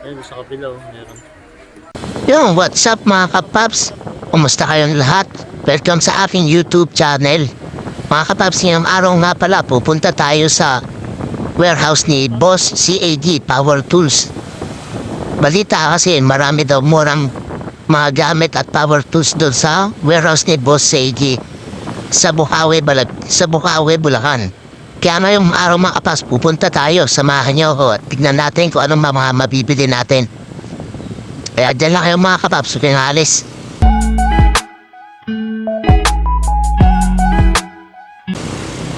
Ayun, sa kabila, oh, meron. Yung what's up mga kapaps? Kumusta kayong lahat? Welcome sa aking YouTube channel. Mga kapaps, ngayong araw nga pala pupunta tayo sa warehouse ni Boss CAG Power Tools. Balita kasi marami daw murang mga gamit at power tools doon sa warehouse ni Boss CAG sa Bukawi, Balag sa Bukawi, Bulacan. Kaya ngayong araw mga kapaps, pupunta tayo. Samahan niyo ako at tignan natin kung anong mga mabibili natin. Kaya dyan lang kayo mga kapaps, huwag kayong.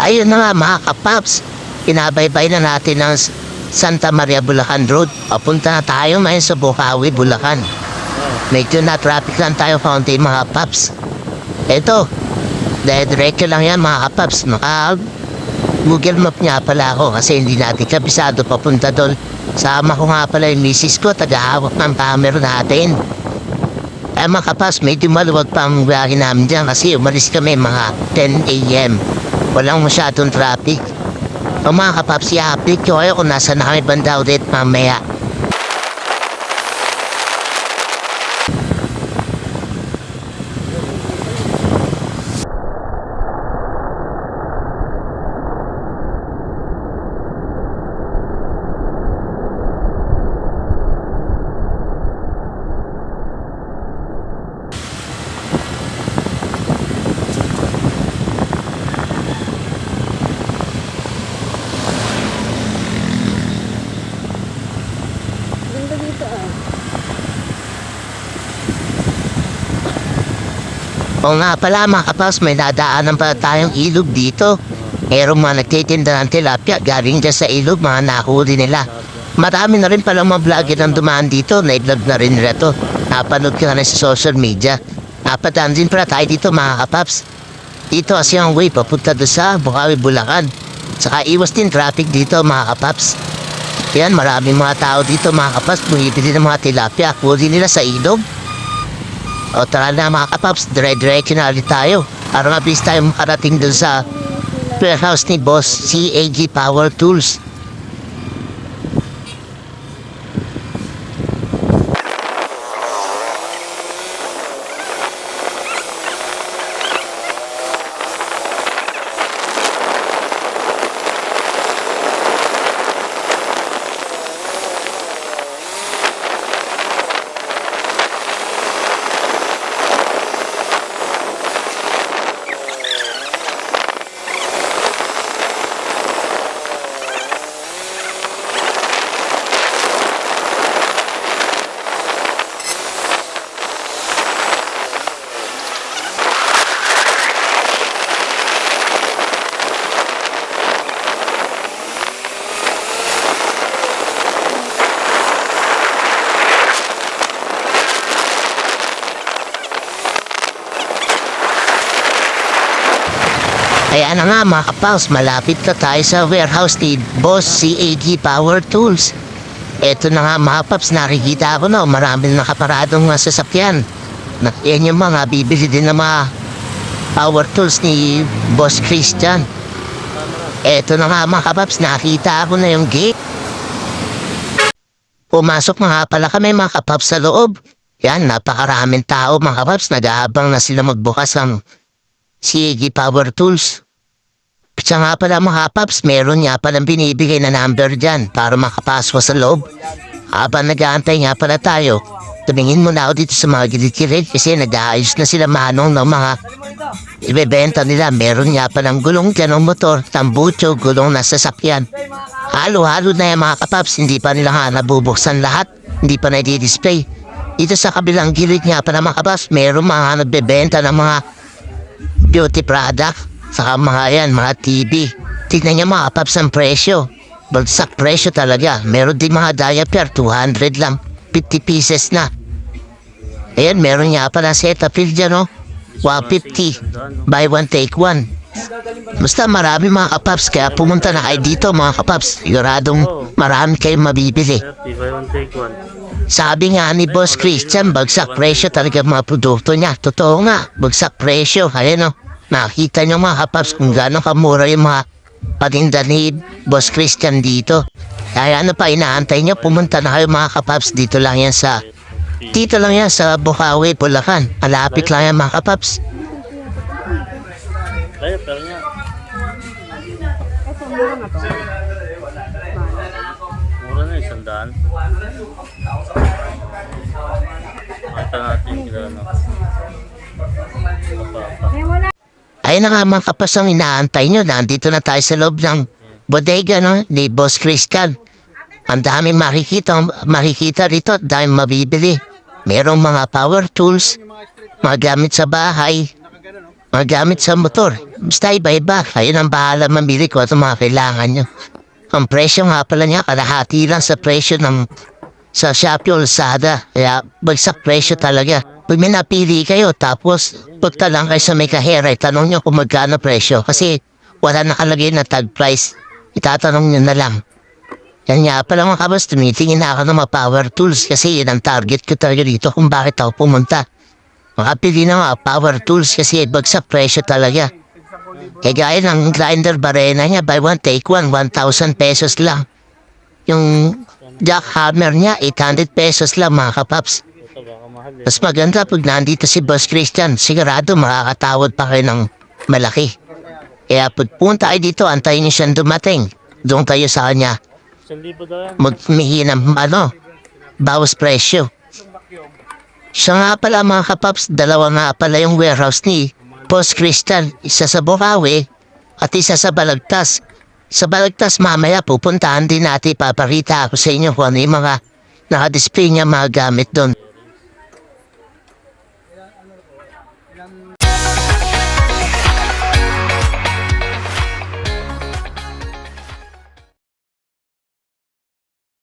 Ayun na nga mga kapaps, pinabaybay na natin ang Santa Maria Bulacan Road. Papunta na tayo ngayon sa Bukawi, Bulacan. Medyo na traffic lang tayo kaunti mga paps. Ito, dahil diretso lang yan mga kapaps. Naka Google Map nga pala ako kasi hindi natin kabisado papunta doon. Sama ko nga pala yung misis ko, tagahawak ng camera natin. Eh mga kapas, medyo maluwag pa ang biyahe namin dyan kasi umalis kami mga 10 a.m. Walang masyadong traffic. O mga kapaps, i-update ko kayo kung nasa na kami banda ulit mamaya. Dito ah. O nga pala mga kapas, may nadaanan pa tayong ilog dito. Meron mga nagtitinda ng tilapia galing dyan sa ilog, mga nahuli nila. Marami na rin palang mga vlogger ang dumaan dito, na-vlog na rin nila to. Napanood ka na sa social media. Napadaan din pala tayo dito mga kapaps. Dito kasi ang way papunta doon sa Bukawi, Bulacan. Saka iwas din traffic dito mga kapaps. Yan, maraming mga tao dito mga kapaps, bumibili ng mga tilapia. Huli nila sa ilog. O tara na mga kapaps, dire-diretso na ulit tayo. Para mabilis tayo makarating dun sa warehouse ni Boss CAG Power Tools. Kaya na nga mga kapaps, malapit na tayo sa warehouse ni Boss CAG Power Tools. Eto na nga mga paps, nakikita ko na marami na nakaparadong mga sasakyan. Na, yan yung mga bibili din ng mga power tools ni Boss Christian. Eto na nga mga kapaps, nakita ko na yung gate. Pumasok nga pala kami mga kapaps sa loob. Yan, napakaraming tao mga kapaps, nag-aabang na sila magbukas ng CAG Power Tools. Siya nga pala mga paps, meron nga palang binibigay na number dyan para makapasok sa loob. Habang nag-aantay nga pala tayo, tumingin muna ako dito sa mga gilid-gilid kasi nag-aayos na sila manong ng mga ibebenta nila. Meron nga palang gulong dyan ng motor, tambucho, gulong na sasakyan. Halo-halo na yung mga kapaps, hindi pa nila nga nabubuksan lahat, hindi pa na-display. Dito sa kabilang gilid nga pala mga kapaps, meron mga nagbebenta ng mga beauty product, saka mga yan, mga TV. Tignan niyo mga paps ang presyo. Bagsak presyo talaga. Meron din mga diaper, 200 lang. 50 pieces na. Ayan, meron nga pala set up dyan, no? 150. Buy one, take one. Basta marami mga kapaps, kaya pumunta na kayo dito mga kapaps. Siguradong marami kayong mabibili. Sabi nga ni Boss Christian, bagsak presyo talaga mga produkto niya. Totoo nga, bagsak presyo. Ayan o, nakita niyo mga kapaps kung gaano kamura yung mga patinda ni Boss Christian dito. Kaya ano pa inaantay nyo? Pumunta na kayo mga kapaps. Dito lang yan sa... Dito lang yan sa Bukawi, Bulacan. Malapit lang yan mga kapaps. Kaya, pero nga. Ito, mura na to. Mura na isang daan. Natin apa. Eh, wala. Ay na nga mga kapas ang inaantay nyo. Nandito na tayo sa loob ng bodega no? ni Boss Christian. Ang daming makikita, makikita rito daming mabibili. Merong mga power tools, mga gamit sa bahay, mga gamit sa motor. Basta iba-iba. Kayo nang bahala mamili ko at mga kailangan nyo. Ang presyo nga pala niya, kalahati lang sa presyo ng sa Shopee Lazada. Kaya bagsak presyo talaga. Pag may napili kayo, tapos punta lang kayo sa may kahera, itanong nyo kung magkano presyo. Kasi wala nakalagay na tag price. Itatanong nyo na lang. Yan nga pala mga kabas, tumitingin na ako ng mga power tools kasi yun ang target ko talaga dito kung bakit ako pumunta. Makapili na mga power tools kasi bagsak presyo talaga. Eh gaya ng grinder barena niya, buy one take one, 1,000 pesos lang. Yung jackhammer niya, 800 pesos lang mga kapaps. Eh. Mas maganda pag nandito si Boss Christian, sigurado makakatawad pa kayo ng malaki. Kaya pagpunta kayo dito, antayin niyo siyang dumating. Doon kayo sa kanya magmihi ng ano, bawas presyo. Siya nga pala mga kapaps, dalawa nga pala yung warehouse ni Boss Christian. Isa sa Bukawi at isa sa Balagtas. Sa Balagtas mamaya pupuntahan din natin, paparita ako sa inyo kung ano yung mga nakadisplay niya mga gamit doon.